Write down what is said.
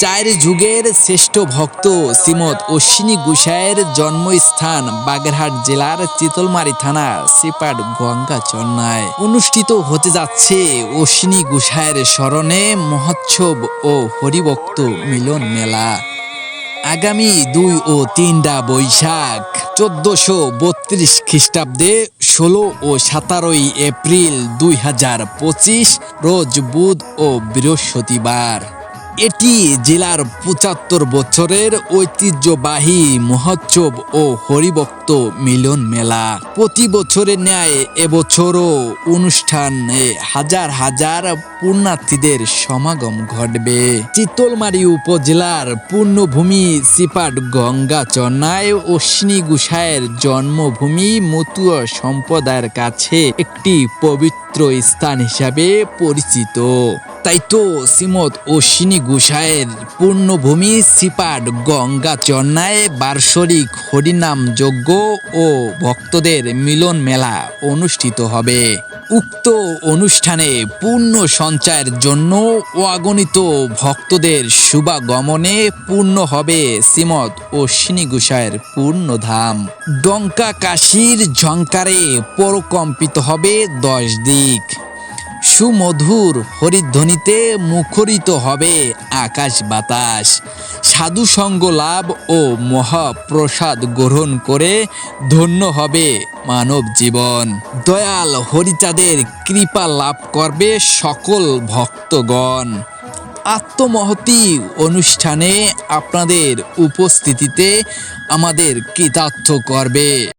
চার যুগের শ্রেষ্ঠ ভক্ত শ্রীমৎ অশ্বিনী গুসাইয়ের জন্মস্থান বাগেরহাট জেলার চিতলমারি থানা সিপাট গঙ্গা চন্নায় অনুষ্ঠিত হতে যাচ্ছে অশ্বিনী গুসাইয়ের স্মরণে মহোৎসব ও হরিভক্ত মিলন মেলা। আগামী দুই ও তিনটা বৈশাখ চোদ্দশো বত্রিশ খ্রিস্টাব্দে ষোলো ও সতেরোই এপ্রিল দুই হাজার পঁচিশ, রোজ বুধ ও বৃহস্পতিবার। এটি জেলার পঁচাত্তর বছরের ঐতিহ্যবাহী মহোৎসব ও হরিভক্ত মিলন মেলা। প্রতি বছরের ন্যায় এবছরও অনুষ্ঠানে হাজার হাজার পুণ্যার্থীদের সমাগম ঘটবে। চিতলমারি উপজেলার পূর্ণভূমি সিপাট গঙ্গা চন্নায় অশ্বিনী গুসাইয়ের জন্মভূমি মতুয়া সম্প্রদায়ের কাছে একটি পবিত্র স্থান হিসাবে পরিচিত। তাই তো শ্রীমৎ অশ্বিনী গুসাইয়ের পূর্ণভূমি সিপাট গঙ্গা চন্নায় বার্ষরিক হরিনাম যজ্ঞ ও ভক্তদের মিলন মেলা অনুষ্ঠিত হবে। উক্ত অনুষ্ঠানে পূর্ণ সঞ্চয়ের জন্য অগণিত ভক্তদের শুভাগমনে পূর্ণ হবে শ্রীমৎ অশ্বিনী গুসাইয়ের পূর্ণধাম। ডঙ্কা কাশির ঝঙ্কারে পরকম্পিত হবে দশ দিক। সুমধুর হরিধ্বনিতে মুখরিত হবে আকাশ বাতাস। সাধু সঙ্গ লাভ ও মহাপ্রসাদ গ্রহণ করে ধন্য হবে মানব জীবন। দয়াল হরিচাঁদের কৃপা লাভ করবে সকল ভক্তগণ। আত্মমহতি অনুষ্ঠানে আপনাদের উপস্থিতিতে আমাদের কৃতার্থ করবে।